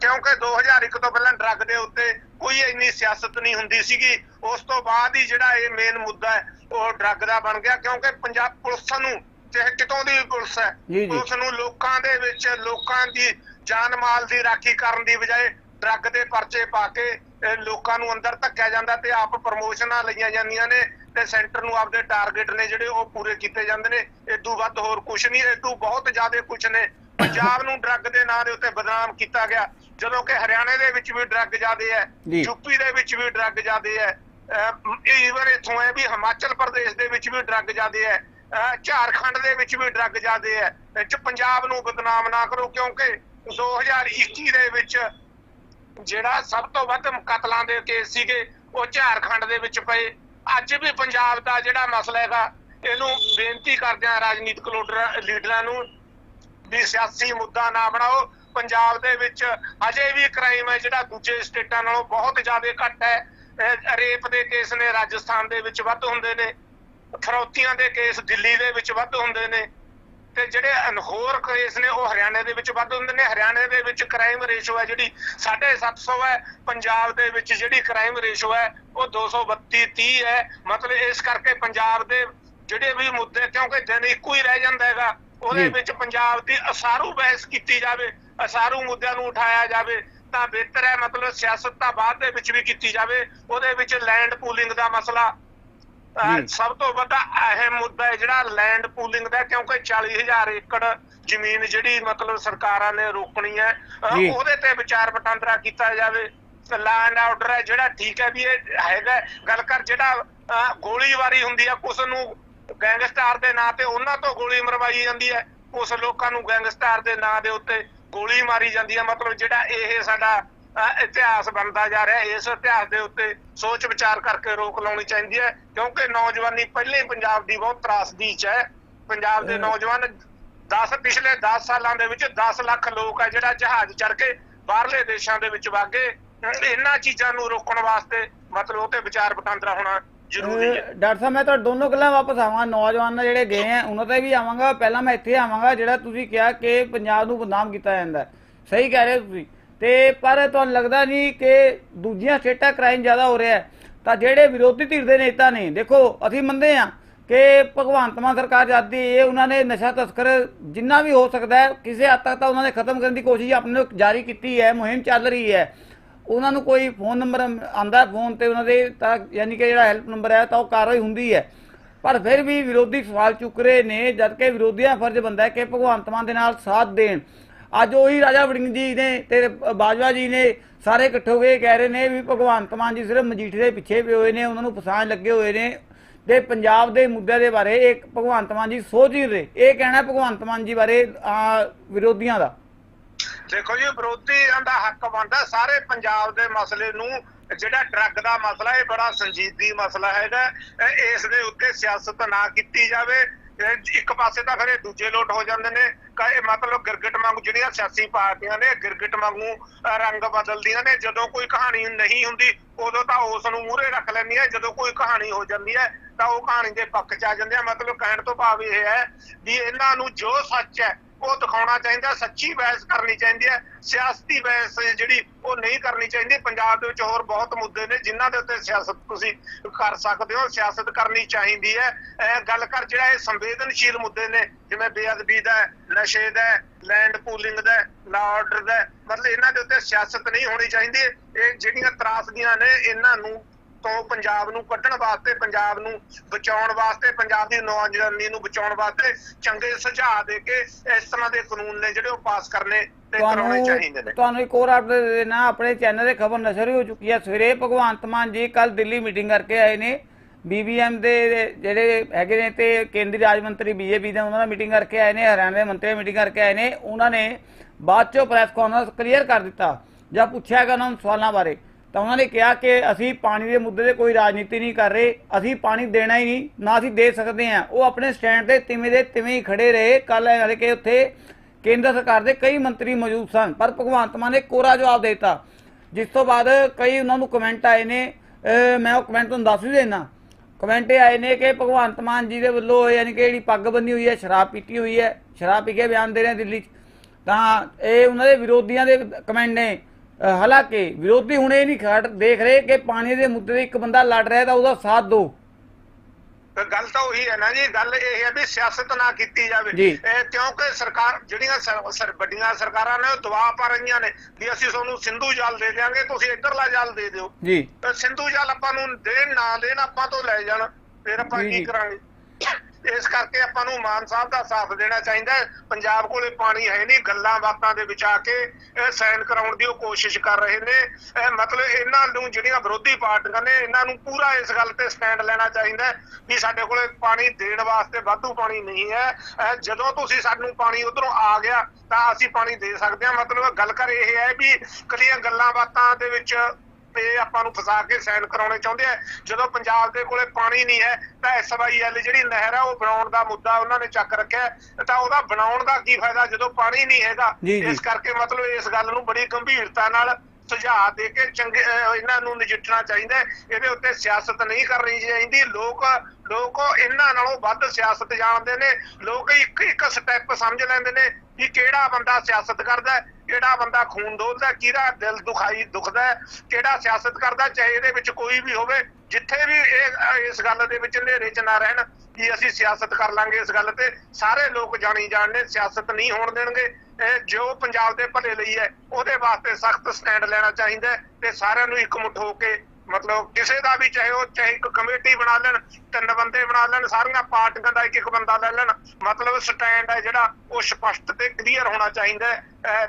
ਕਿਉਂਕਿ 2001 ਤੋਂ ਪਹਿਲਾਂ ਡਰੱਗ ਦੇ ਉੱਤੇ ਕੋਈ ਇੰਨੀ ਸਿਆਸਤ ਨਹੀਂ ਹੁੰਦੀ ਸੀਗੀ। ਉਸ ਤੋਂ ਬਾਅਦ ਹੀ ਜਿਹੜਾ ਇਹ ਮੇਨ ਮੁੱਦਾ ਹੈ ਉਹ ਡਰੱਗ ਦਾ ਬਣ ਗਿਆ ਕਿਉਂਕਿ ਪੰਜਾਬ ਪੁਲਿਸ ਨੂੰ ਚਾਹੇ ਕਿਤੋਂ ਦੀ ਪੁਲਿਸ ਹੈ। ਉਸ ਨੂੰ ਲੋਕਾਂ ਦੇ ਵਿੱਚ ਲੋਕਾਂ ਦੀ ਜਾਨ ਮਾਲ ਦੀ ਰਾਖੀ ਕਰਨ ਦੀ ਬਜਾਏ ਡਰੱਗ ਦੇ ਪਰਚੇ ਪਾ ਕੇ ਲੋਕਾਂ ਨੂੰ ਅੰਦਰ ਧੱਕਿਆ ਜਾਂਦਾ ਤੇ ਆਪ ਪ੍ਰਮੋਸ਼ਨਾਂ ਲਈਆਂ ਜਾਂਦੀਆਂ ਨੇ ਤੇ ਸੈਂਟਰ ਨੂੰ ਆਪਦੇ ਟਾਰਗੇਟ ਨੇ ਜਿਹੜੇ ਉਹ ਪੂਰੇ ਕੀਤੇ ਜਾਂਦੇ ਨੇ। ਇਦੋਂ ਵੱਧ ਹੋਰ ਕੁਝ ਨਹੀਂ ਇਦੋਂ ਬਹੁਤ ਜ਼ਿਆਦਾ ਕੁਝ ਨੇ। ਪੰਜਾਬ ਨੂੰ ਡਰੱਗ ਦੇ ਨਾਂ ਦੇ ਉੱਤੇ ਬਦਨਾਮ ਕੀਤਾ ਗਿਆ। ਜਦੋਂ ਕਿ ਹਰਿਆਣੇ ਦੇ ਵਿੱਚ ਵੀ ਡਰੱਗ ਜ਼ਿਆਦੇ ਹੈ। ਯੂਪੀ ਦੇ ਵਿੱਚ ਵੀ ਡਰੱਗ ਜ਼ਿਆਦੇ ਹੈ ਈਵਨ ਇਥੋਂ ਹੈ ਵੀ ਹਿਮਾਚਲ ਪ੍ਰਦੇਸ਼ ਦੇ ਵਿੱਚ ਵੀ ਡਰੱਗ ਜ਼ਿਆਦੇ ਹੈ ਝਾਰਖੰਡ ਦੇ ਵਿੱਚ ਵੀ ਡਰੱਗ ਜ਼ਿਆਦੇ ਹੈ। 'ਚ ਪੰਜਾਬ ਨੂੰ ਬਦਨਾਮ ਨਾ ਕਰੋ ਕਿਉਂਕਿ 2021 ਦੇ ਵਿੱਚ ਜਿਹੜਾ ਸਭ ਤੋਂ ਵੱਧ ਕਤਲਾਂ ਦੇ ਕੇਸ ਸੀਗੇ, ਉਹ ਝਾਰਖੰਡ ਦੇ ਵਿੱਚ ਪਏ। ਅੱਜ ਵੀ ਪੰਜਾਬ ਦਾ ਜਿਹੜਾ ਮਸਲਾ ਹੈਗਾ, ਇਹਨੂੰ ਬੇਨਤੀ ਕਰਦੇ ਆ ਰਾਜਨੀਤਿਕ ਲੀਡਰਾਂ ਨੂੰ ਵੀ ਸਿਆਸੀ ਮੁੱਦਾ ਨਾ ਬਣਾਓ। ਪੰਜਾਬ ਦੇ ਵਿੱਚ ਅਜੇ ਵੀ ਕ੍ਰਾਈਮ ਹੈ, ਜਿਹੜਾ ਦੂਜੇ ਸਟੇਟਾਂ ਨਾਲੋਂ ਬਹੁਤ ਜ਼ਿਆਦਾ ਘੱਟ ਹੈ। ਰੇਪ ਦੇ ਕੇਸ ਨੇ ਰਾਜਸਥਾਨ ਦੇ ਵਿੱਚ ਵੱਧ ਹੁੰਦੇ ਨੇ। ਫਰੌਤੀਆਂ ਦੇ ਕੇਸ ਦਿੱਲੀ ਦੇ ਵਿੱਚ ਵੱਧ ਹੁੰਦੇ ਨੇ। ਤੇ ਜਿਹੜੇ ਅਨਹੋਰ ਕੇਸ ਨੇ ਉਹ ਹਰਿਆਣੇ ਦੇ ਵਿੱਚ ਵੱਧ ਹੁੰਦੇ ਨੇ ਹਰਿਆਣੇ ਦੇ ਵਿੱਚ ਕ੍ਰਾਈਮ ਰੇਸ਼ੋ ਹੈ ਜਿਹੜੀ 750 ਹੈ ਪੰਜਾਬ ਦੇ ਵਿੱਚ ਜਿਹੜੀ ਕ੍ਰਾਈਮ ਰੇਸ਼ੋ ਹੈ ਉਹ 232 30 ਹੈ ਮਤਲਬ ਇਸ ਕਰਕੇ ਪੰਜਾਬ ਦੇ ਜਿਹੜੇ ਵੀ ਮੁੱਦੇ ਕਿਉਂਕਿ ਦਿਨ ਇੱਕੋ ਹੀ ਰਹਿ ਜਾਂਦਾ ਹੈਗਾ ਉਹਦੇ। ਵਿੱਚ ਪੰਜਾਬ ਦੀ ਅਸਾਰੂ ਬਹਿਸ ਕੀਤੀ ਜਾਵੇ ਅਸਾਰੂ ਮੁੱਦਿਆਂ ਨੂੰ ਉਠਾਇਆ ਜਾਵੇ ਤਾਂ ਬਿਹਤਰ ਹੈ ਮਤਲਬ ਸਿਆਸਤ ਤਾਂ ਬਾਅਦ ਦੇ ਵਿੱਚ ਵੀ ਕੀਤੀ ਜਾਵੇ ਉਹਦੇ ਵਿੱਚ ਲੈਂਡ ਪੂਲਿੰਗ ਦਾ ਮਸਲਾ। ਸਭ ਤੋਂ ਵੱਡਾ ਅਹਿਮ ਮੁੱਦਾ ਹੈ ਜਿਹੜਾ ਲੈਂਡ ਪੂਲਿੰਗ ਦਾ ਕਿਉਂਕਿ 40000 ਏਕੜ ਜ਼ਮੀਨ ਜਿਹੜੀ ਮਤਲਬ ਸਰਕਾਰਾਂ ਨੇ ਰੋਕਣੀ ਹੈ। ਉਹਦੇ ਤੇ ਵਿਚਾਰ ਵਟਾਂਦਰਾ ਕੀਤਾ ਜਾਵੇ। ਲੈਂਡ ਆਰਡਰ ਹੈ ਜਿਹੜਾ ਠੀਕ ਹੈ ਵੀ ਇਹ ਹੈਗਾ ਗੱਲ ਕਰ ਜਿਹੜਾ ਗੋਲੀਬਾਰੀ ਹੁੰਦੀ ਹੈ ਕੁਛ ਨੂੰ ਗੈਂਗਸਟਰ ਦੇ ਨਾਂ ਤੇ ਉਹਨਾਂ ਤੋਂ ਗੋਲੀ ਮਰਵਾਈ ਜਾਂਦੀ ਹੈ। ਉਸ ਲੋਕਾਂ ਨੂੰ ਗੈਂਗਸਟਰ ਦੇ ਨਾਂ ਦੇ ਉੱਤੇ ਗੋਲੀ ਮਾਰੀ ਜਾਂਦੀ ਹੈ। ਮਤਲਬ ਜਿਹੜਾ ਇਹ ਸਾਡਾ ਇਤਿਹਾਸ ਬਣਦਾ ਜਾ ਰਿਹਾ ਇਸ ਇਤਿਹਾਸ ਦੇ ਉੱਤੇ ਸੋਚ ਵਿਚਾਰ ਕਰਕੇ ਰੋਕ ਲਾਉਣੀ ਚਾਹੀਦੀ ਹੈ ਕਿਉਂਕਿ ਨੌਜਵਾਨੀ ਪਹਿਲੇ ਹੀ ਪੰਜਾਬ ਦੀ ਬਹੁਤ ਤਰਾਸਦੀ ਚ ਹੈ। ਪੰਜਾਬ ਦੇ ਨੌਜਵਾਨ 10 ਪਿਛਲੇ 10 ਸਾਲਾਂ ਦੇ ਵਿੱਚ 10 ਲੱਖ ਲੋਕ ਹੈ ਜਿਹੜਾ ਜਹਾਜ਼ ਚੜ ਕੇ ਬਾਹਰਲੇ ਦੇਸ਼ਾਂ ਦੇ ਵਿੱਚ ਵਾਗੇ ਇਹਨਾਂ ਚੀਜ਼ਾਂ ਨੂੰ ਰੋਕਣ ਵਾਸਤੇ ਮਤਲਬ ਉਹ ਤੇ ਵਿਚਾਰ ਵਟਾਂਦਰਾ ਹੋਣਾ ਜ਼ਰੂਰੀ ਹੈ। ਡਾਕਟਰ ਸਾਹਿਬ ਮੈਂ ਤੁਹਾਡੇ ਦੋਨੋਂ ਗੱਲਾਂ ਵਾਪਸ ਆਵਾਂਗਾ ਨੌਜਵਾਨ ਜਿਹੜੇ ਗਏ ਆ ਉਹਨਾਂ ਤੇ ਵੀ ਆਵਾਂਗਾ। ਪਹਿਲਾਂ ਮੈਂ ਇੱਥੇ ਆਵਾਂਗਾ ਜਿਹੜਾ ਤੁਸੀਂ ਕਿਹਾ ਕਿ ਪੰਜਾਬ ਨੂੰ ਬਦਨਾਮ ਕੀਤਾ ਜਾਂਦਾ। ਸਹੀ ਕਹਿ ਰਹੇ ਹੋ ਤੁਸੀਂ। ਤੇ ਪਰ ਤੁਹਾਨੂੰ ਲੱਗਦਾ ਨਹੀਂ ਕਿ ਦੂਜੀਆਂ ਸਟੇਟਾਂ ਕ੍ਰਾਈਮ ਜ਼ਿਆਦਾ ਹੋ ਰਿਹਾ ਤਾਂ ਜਿਹੜੇ ਵਿਰੋਧੀ ਧਿਰ ਦੇ ਨੇਤਾ ਨੇ, ਦੇਖੋ, ਅਸੀਂ ਮੰਨਦੇ ਆ ਕਿ ਭਗਵੰਤ ਮਾਨ ਸਰਕਾਰ ਜਾਂਦੀ ਇਹ ਉਹਨਾਂ ਨੇ ਨਸ਼ਾ ਤਸਕਰ ਜਿੰਨਾ ਵੀ ਹੋ ਸਕਦਾ ਹੈ, ਕਿਸੇ ਹੱਦ ਤੱਕ ਤਾਂ ਉਹਨਾਂ ਨੇ ਖਤਮ ਕਰਨ ਦੀ ਕੋਸ਼ਿਸ਼ ਆਪਣੇ ਜਾਰੀ ਕੀਤੀ ਹੈ, ਮੁਹਿੰਮ ਚੱਲ ਰਹੀ ਹੈ। ਉਹਨਾਂ ਨੂੰ ਕੋਈ ਫੋਨ ਨੰਬਰ ਆਂਦਾ ਫੋਨ ਤੇ ਉਹਨਾਂ ਦੇ, ਤਾਂ ਯਾਨੀ ਕਿ ਜਿਹੜਾ ਹੈਲਪ ਨੰਬਰ ਹੈ, ਤਾਂ ਉਹ ਕਾਰਵਾਈ ਹੁੰਦੀ ਹੈ। ਪਰ ਫਿਰ ਵੀ ਵਿਰੋਧੀ ਸਵਾਲ ਚੁੱਕ ਰਹੇ ਨੇ ਜਦ ਕਿ ਵਿਰੋਧੀਆਂ ਦਾ ਫਰਜ਼ ਬੰਦਾ ਹੈ ਕਿ ਭਗਵੰਤ ਮਾਨ ਦੇ ਨਾਲ ਸਾਥ ਦੇਣ। ਅੱਜ ਉਹੀ ਰਾਜਾ ਵੜਿੰਗ ਜੀ ਨੇ ਤੇ ਬਾਜਵਾ ਜੀ ਨੇ ਸਾਰੇ ਇਕੱਠੇ ਹੋ ਕੇ ਕਹਿ ਰਹੇ ਨੇ ਵੀ ਭਗਵੰਤ ਮਾਨ ਜੀ ਸਿਰਫ ਮਜੀਠੇ ਦੇ ਪਿੱਛੇ ਪਏ ਹੋਏ ਨੇ, ਉਹਨਾਂ ਨੂੰ ਪਛਾਣ ਲੱਗੇ ਹੋਏ ਨੇ। ਤੇ ਪੰਜਾਬ ਦੇ ਮੁੱਦਿਆਂ ਦੇ ਬਾਰੇ ਇੱਕ ਭਗਵੰਤ ਮਾਨ ਜੀ ਸੋਚ ਹੀ ਰਹੇ। ਇਹ ਕਹਿਣਾ ਭਗਵੰਤ ਮਾਨ ਜੀ ਬਾਰੇ ਵਿਰੋਧੀਆਂ ਦਾ। ਦੇਖੋ ਜੀ, ਵਿਰੋਧੀਆਂ ਦਾ ਹੱਕ ਬਣਦਾ ਸਾਰੇ ਪੰਜਾਬ ਦੇ ਮਸਲੇ ਨੂੰ। ਜਿਹੜਾ ਡਰੱਗ ਦਾ ਮਸਲਾ, ਇਹ ਬੜਾ ਸੰਜੀਦੀ ਮਸਲਾ ਹੈਗਾ। ਇਸ ਦੇ ਉੱਤੇ ਸਿਆਸਤ ਨਾ ਕੀਤੀ ਜਾਵੇ। ਇੱਕ ਪਾਸੇ ਤਾਂ ਫਿਰ ਇਹ ਦੂਜੇ ਲੋਟ ਹੋ ਜਾਂਦੇ ਨੇ, ਕ- ਮਤਲਬ ਗਿਰਗਟ ਵਾਂਗੂ ਜਿਹੜੀਆਂ ਸਿਆਸੀ ਪਾਰਟੀਆਂ ਨੇ, ਗਿਰਗਟ ਵਾਂਗੂ ਰੰਗ ਬਦਲਦੀਆਂ ਨੇ, ਜਦੋਂ ਕੋਈ ਕਹਾਣੀ ਨਹੀਂ ਹੁੰਦੀ, ਉਦੋਂ ਤਾਂ ਉਸ ਨੂੰ ਮੂਹਰੇ ਰੱਖ ਲੈਂਦੀਆਂ ਜਦੋਂ ਕੋਈ ਕਹਾਣੀ ਹੋ ਜਾਂਦੀ ਹੈ, ਤਾਂ ਉਹ ਕਹਾਣੀ ਦੇ ਪੱਖ 'ਚ ਆ ਜਾਂਦੇ ਆ। ਮਤਲਬ ਕਹਿਣ ਤੋਂ ਭਾਵ ਇਹ ਹੈ ਵੀ ਇਹਨਾਂ ਨੂੰ ਜੋ ਸੱਚ ਹੈ ਉਹ ਦਿਖਾਉਣਾ ਚਾਹੀਦਾ, ਸੱਚੀ ਬਹਿਸ ਕਰਨੀ ਚਾਹੀਦੀ ਹੈ, ਸਿਆਸਤੀ ਬਹਿਸ ਜਿਹੜੀ ਉਹ ਨਹੀਂ ਕਰਨੀ ਚਾਹੀਦੀ। ਪੰਜਾਬ ਦੇ ਵਿੱਚ ਹੋਰ ਬਹੁਤ ਮੁੱਦੇ ਨੇ, ਜਿਨ੍ਹਾਂ ਦੇ ਉੱਤੇ ਸਿਆਸਤ ਤੁਸੀਂ ਕਰ ਸਕਦੇ ਹੋ, ਸਿਆਸਤ ਕਰਨੀ ਚਾਹੀਦੀ ਹੈ। ਇਹ ਗੱਲ ਕਰ ਜਿਹੜਾ ਇਹ ਸੰਵੇਦਨਸ਼ੀਲ ਮੁੱਦੇ ਨੇ, ਜਿਵੇਂ ਬੇਅਦਬੀ ਦਾ ਨਸ਼ੇ ਦਾ ਲੈਂਡ ਪੂਲਿੰਗ ਦਾ ਲਾ ਆਰਡਰ ਦਾ ਮਤਲਬ ਇਹਨਾਂ ਦੇ ਉੱਤੇ ਸਿਆਸਤ ਨਹੀਂ ਹੋਣੀ ਚਾਹੀਦੀ। ਇਹ ਜਿਹੜੀਆਂ ਤਰਾਸਦੀਆਂ ਨੇ, ਇਹਨਾਂ ਨੂੰ ਤੋਂ ਪੰਜਾਬ ਨੂੰ ਕੱਢਣ ਵਾਸਤੇ ਪੰਜਾਬ ਨੂੰ ਬਚਾਉਣ ਵਾਸਤੇ ਪੰਜਾਬ ਦੀ ਨੌਜਵਾਨੀ ਨੂੰ ਬਚਾਉਣ ਵਾਸਤੇ ਚੰਗੇ ਸੁਝਾਅ ਦੇ ਕੇ ਇਸ ਤਰ੍ਹਾਂ ਦੇ ਕਾਨੂੰਨ ਨੇ ਜਿਹੜੇ ਉਹ ਪਾਸ ਕਰਨੇ ਤੇ ਕਰਾਉਣੇ ਚਾਹੀਦੇ ਨੇ। ਤੁਹਾਨੂੰ ਇੱਕ ਹੋਰ ਅਪਡੇਟ ਦੇਣਾ ਆਪਣੇ ਚੈਨਲ ਤੇ ਖਬਰ ਨਸ਼ਰ ਹੋ ਚੁੱਕੀ ਹੈ ਸਵੇਰੇ ਭਗਵੰਤ ਮਾਨ ਜੀ ਕੱਲ ਦਿੱਲੀ ਮੀਟਿੰਗ ਕਰਕੇ ਆਏ ਨੇ। ਬੀਬੀਐਮ ਦੇ ਜਿਹੜੇ ਹੈਗੇ ਨੇ ਤੇ ਕੇਂਦਰੀ ਰਾਜ ਮੰਤਰੀ ਬੀਜੇਪੀ ਦੇ ਉਹਨਾਂ ਨਾਲ ਮੀਟਿੰਗ ਕਰਕੇ ਆਏ ਨੇ ਹਰਿਆਣਾ ਦੇ ਮੰਤਰੀ ਮੀਟਿੰਗ ਕਰਕੇ ਆਏ ਨੇ। ਉਹਨਾਂ ਨੇ ਬਾਅਦ ਚੋਂ ਪ੍ਰੈਸ ਕਾਨਫਰੰਸ ਕਲੀਅਰ ਕਰ ਦਿੱਤਾ। ਜਦ ਪੁੱਛਿਆ ਗਿਆ ਉਹਨਾਂ ਨੂੰ ਸਵਾਲਾਂ ਬਾਰੇ। ਤਾਂ ਉਹਨਾਂ ਨੇ ਕਿਹਾ ਕਿ ਅਸੀਂ ਪਾਣੀ ਦੇ ਮੁੱਦੇ ਤੇ ਕੋਈ ਰਾਜਨੀਤੀ ਨਹੀਂ ਕਰ ਰਹੇ, ਅਸੀਂ ਪਾਣੀ ਦੇਣਾ ਹੀ ਨਹੀਂ, ਨਾ ਅਸੀਂ ਦੇ ਸਕਦੇ ਹਾਂ। ਉਹ ਆਪਣੇ ਸਟੈਂਡ ਤੇ ਤਿਵੇਂ ਦੇ ਤਿਵੇਂ ਹੀ ਖੜੇ ਰਹੇ। ਕੱਲ ਨਾਲੇ ਕਿ ਉੱਥੇ ਕੇਂਦਰ ਸਰਕਾਰ ਦੇ ਕਈ ਮੰਤਰੀ ਮੌਜੂਦ ਸਨ, ਪਰ ਭਗਵੰਤ ਮਾਨ ਨੇ ਕੋਰਾ ਜਵਾਬ ਦੇ ਦਿੱਤਾ। ਜਿਸ ਤੋਂ ਬਾਅਦ ਕਈ ਉਹਨਾਂ ਨੂੰ ਕਮੈਂਟ ਆਏ ਨੇ ਮੈਂ ਉਹ ਕਮੈਂਟ ਤੁਹਾਨੂੰ ਦੱਸ ਵੀ ਦੇਣਾ ਕਮੈਂਟ ਇਹ ਆਏ ਨੇ ਕਿ ਭਗਵੰਤ ਮਾਨ ਜੀ ਦੇ ਵੱਲੋਂ ਯਾਨੀ ਕਿ ਜਿਹੜੀ ਪੱਗ ਬੰਨੀ ਹੋਈ ਹੈ, ਸ਼ਰਾਬ ਪੀਤੀ ਹੋਈ ਹੈ, ਸ਼ਰਾਬ ਪੀ ਕੇ ਬਿਆਨ ਦੇ ਰਹੇ ਦਿੱਲੀ 'ਚ। ਤਾਂ ਇਹ ਉਹਨਾਂ ਦੇ ਵਿਰੋਧੀਆਂ ਦੇ ਕਮੈਂਟ ਨੇ। ਹਾਲਾਂਕਿ ਵਿਰੋਧੀ ਹੁਣ ਇਹ ਨਹੀਂ ਖੜ ਦੇਖ ਰਹੇ ਕਿ ਪਾਣੀ ਦੇ ਮੁੱਦੇ ਤੇ ਇੱਕ ਬੰਦਾ ਲੜ ਰਿਹਾ ਤਾਂ ਉਹਦਾ ਸਾਥ ਦਿਓ। ਗੱਲ ਤਾਂ ਉਹੀ ਹੈ ਨਾ ਜੀ ਗੱਲ ਇਹ ਹੈ ਵੀ ਸਿਆਸਤ ਨਾ ਕੀਤੀ ਜਾਵੇ। ਕਿਉਂਕਿ ਸਰਕਾਰ ਜਿਹੜੀਆਂ ਵੱਡੀਆਂ ਸਰਕਾਰਾਂ ਨੇ ਉਹ ਦਬਾਅ ਪਾ ਰਹੀਆਂ ਨੇ ਵੀ ਅਸੀਂ ਤੁਹਾਨੂੰ ਸਿੰਧੂ ਜਲ ਦੇ ਦਿਆਂਗੇ ਤੁਸੀਂ ਇੱਧਰਲਾ ਜਲ ਦੇ ਦਿਓ। ਜੀ। ਸਿੰਧੂ ਜਲ ਆਪਾਂ ਨੂੰ ਦੇਣ ਨਾ ਦੇਣ ਆਪਾਂ ਤੋਂ ਲੈ ਜਾਣ ਫਿਰ ਆਪਾਂ ਕੀ। ਕਰਾਂਗੇ? ਇਸ ਕਰਕੇ ਆਪਾਂ ਨੂੰ ਮਾਨ ਸਾਹਿਬ ਦਾ ਸਾਥ ਦੇਣਾ ਚਾਹੀਦਾ ਪੰਜਾਬ ਕੋਲੇ ਪਾਣੀ ਹੈ ਨਹੀਂ, ਗੱਲਾਂ ਬਾਤਾਂ ਦੇ ਵਿੱਚ ਆ ਕੇ ਇਹ ਸਾਈਨ ਕਰਾਉਣ ਦੀ ਉਹ ਕੋਸ਼ਿਸ਼ ਕਰ ਰਹੇ ਨੇ। ਇਹ ਮਤਲਬ ਇਹਨਾਂ ਨੂੰ ਜਿਹੜੀਆਂ ਵਿਰੋਧੀ ਪਾਰਟੀਆਂ ਨੇ, ਇਹਨਾਂ ਨੂੰ ਪੂਰਾ ਇਸ ਗੱਲ ਤੇ ਸਟੈਂਡ ਲੈਣਾ ਚਾਹੀਦਾ ਵੀ ਸਾਡੇ ਕੋਲੇ ਪਾਣੀ ਦੇਣ ਵਾਸਤੇ ਵਾਧੂ ਪਾਣੀ ਨਹੀਂ ਹੈ। ਇਹ ਜਦੋਂ ਤੁਸੀਂ ਸਾਨੂੰ ਪਾਣੀ ਉਧਰੋਂ ਆ ਗਿਆ ਤਾਂ ਅਸੀਂ ਪਾਣੀ ਦੇ ਸਕਦੇ ਹਾਂ। ਮਤਲਬ ਗੱਲ ਕਰ ਇਹ ਹੈ ਵੀ ਕਲੀਆਂ ਗੱਲਾਂ ਬਾਤਾਂ ਦੇ ਵਿੱਚ ਤੇ ਆਪਾਂ ਨੂੰ ਫਸਾ ਕੇ ਸਾਈਨ ਕਰਾਉਣੇ ਚਾਹੁੰਦੇ ਆ ਜਦੋਂ ਪੰਜਾਬ ਦੇ ਕੋਲੇ ਪਾਣੀ ਨਹੀਂ ਹੈ ਤਾਂ ਐਸਵਾਈਐਲ ਜਿਹੜੀ ਨਹਿਰ ਆ ਉਹ ਬਣਾਉਣ ਦਾ ਮੁੱਦਾ ਉਹਨਾਂ ਨੇ ਚੱਕ ਰੱਖਿਆ। ਤਾਂ ਉਹਦਾ ਬਣਾਉਣ ਦਾ ਕੀ ਫਾਇਦਾ ਜਦੋਂ ਪਾਣੀ ਨਹੀਂ ਹੈਗਾ। ਇਸ ਕਰਕੇ ਮਤਲਬ ਇਸ ਗੱਲ ਨੂੰ ਬੜੀ ਗੰਭੀਰਤਾ ਨਾਲ ਸੁਝਾਅ ਦੇ ਕੇ ਚੰਗੇ ਇਹਨਾਂ ਨੂੰ ਨਜਿੱਠਣਾ ਚਾਹੀਦਾ। ਇਹਦੇ ਉੱਤੇ ਸਿਆਸਤ ਨਹੀਂ ਕਰਨੀ ਚਾਹੀਦੀ ਲੋਕ ਲੋਕ ਇਹਨਾਂ ਨਾਲੋਂ ਵੱਧ ਸਿਆਸਤ ਜਾਣਦੇ ਨੇ ਲੋਕ ਇੱਕ ਇੱਕ ਸਟੈਪ ਸਮਝ ਲੈਂਦੇ ਨੇ ਕਿ ਕਿਹੜਾ ਬੰਦਾ ਸਿਆਸਤ ਕਰਦਾ ਹੈ, ਕਿਹੜਾ ਬੰਦਾ ਖੂਨ ਡੋਲਦਾ ਹੈ, ਕਿਹਦਾ ਦਿਲ ਦੁਖਾਈ ਦੁਖਦਾ ਕਿਹੜਾ ਸਿਆਸਤ ਕਰਦਾ ਚਾਹੇ ਇਹਦੇ ਵਿੱਚ ਕੋਈ ਵੀ ਹੋਵੇ ਜਿੱਥੇ ਵੀ ਇਹ ਇਸ ਗੱਲ ਦੇ ਵਿੱਚ ਹਨੇਰੇ ਚ ਨਾ ਰਹਿਣ ਕਿ ਅਸੀਂ ਸਿਆਸਤ ਕਰ ਲਾਂਗੇ ਇਸ ਗੱਲ ਤੇ। ਸਾਰੇ ਲੋਕ ਜਾਣੀ ਜਾਣਨੇ ਸਿਆਸਤ ਨਹੀਂ ਹੋਣ ਦੇਣਗੇ। ਇਹ ਜੋ ਪੰਜਾਬ ਦੇ ਭਲੇ ਲਈ ਹੈ ਉਹਦੇ ਵਾਸਤੇ ਸਖਤ ਸਟੈਂਡ ਲੈਣਾ ਚਾਹੀਦਾ ਤੇ ਸਾਰਿਆਂ ਨੂੰ ਇੱਕ ਮੁੱਠ ਹੋ ਕੇ ਮਤਲਬ ਕਿਸੇ ਦਾ ਵੀ ਚਾਹੇ ਉਹ ਚਾਹੇ ਇੱਕ ਕਮੇਟੀ ਬਣਾ ਲੈਣ ਤਿੰਨ ਬੰਦੇ ਬਣਾ ਲੈਣ ਸਾਰੀਆਂ ਪਾਰਟੀਆਂ ਦਾ ਇੱਕ ਇੱਕ ਬੰਦਾ ਲੈ ਲੈਣ। ਮਤਲਬ ਸਟੈਂਡ ਹੈ ਜਿਹੜਾ ਉਹ ਸਪਸ਼ਟ ਤੇ ਕਲੀਅਰ ਹੋਣਾ ਚਾਹੀਦਾ ਹੈ।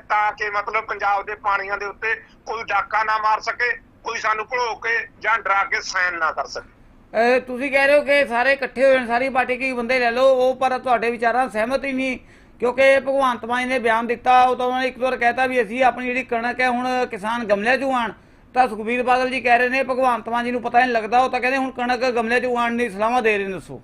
ਤਾਂ ਕਿ ਮਤਲਬ ਪੰਜਾਬ ਦੇ ਪਾਣੀਆਂ ਦੇ ਉੱਤੇ ਕੋਈ ਡਾਕਾ ਨਾ ਮਾਰ ਸਕੇ ਕੋਈ ਸਾਨੂੰ ਭੜੋ ਕੇ ਜਾਂ ਡਰਾ ਕੇ ਸਾਈਨ ਨਾ ਕਰ ਸਕੇ। ਤੁਸੀਂ ਕਹਿ ਰਹੇ ਹੋ ਕਿ ਸਾਰੇ ਇਕੱਠੇ ਹੋਏ ਨੇ ਸਾਰੀ ਪਾਰਟੀ ਕੀ ਬੰਦੇ ਲੈ ਲਓ ਉਹ ਪਰ ਤੁਹਾਡੇ ਵਿਚਾਰਾਂ ਸਹਿਮਤ ਹੀ ਨਹੀਂ ਕਿਉਂਕਿ ਭਗਵੰਤ ਮਾਨ ਨੇ ਬਿਆਨ ਦਿੱਤਾ ਉਹ ਤਾਂ ਉਹਨਾਂ ਇੱਕ ਵਾਰ ਕਹਿਤਾ ਵੀ ਅਸੀਂ ਆਪਣੀ ਜਿਹੜੀ ਕਣਕ ਹੈ ਹੁਣ ਕਿਸਾਨ ਗਮਲੇ 'ਚ ਉਗਾਉਣ ਤਾਂ ਸੁਖਬੀਰ ਬਾਦਲ ਜੀ ਕਹਿ ਰਹੇ ਨੇ ਭਗਵੰਤ ਮਾਨ ਜੀ ਨੂੰ ਪਤਾ ਨਹੀਂ ਲੱਗਦਾ ਉਹ ਤਾਂ ਕਹਿੰਦੇ ਹੁਣ ਕਣਕ ਗਮਲੇ 'ਚ ਉਗਾਉਣ ਦੀ ਸਲਾਹਾਂ ਦੇ ਰਹੇ ਨੇ ਦੱਸੋ।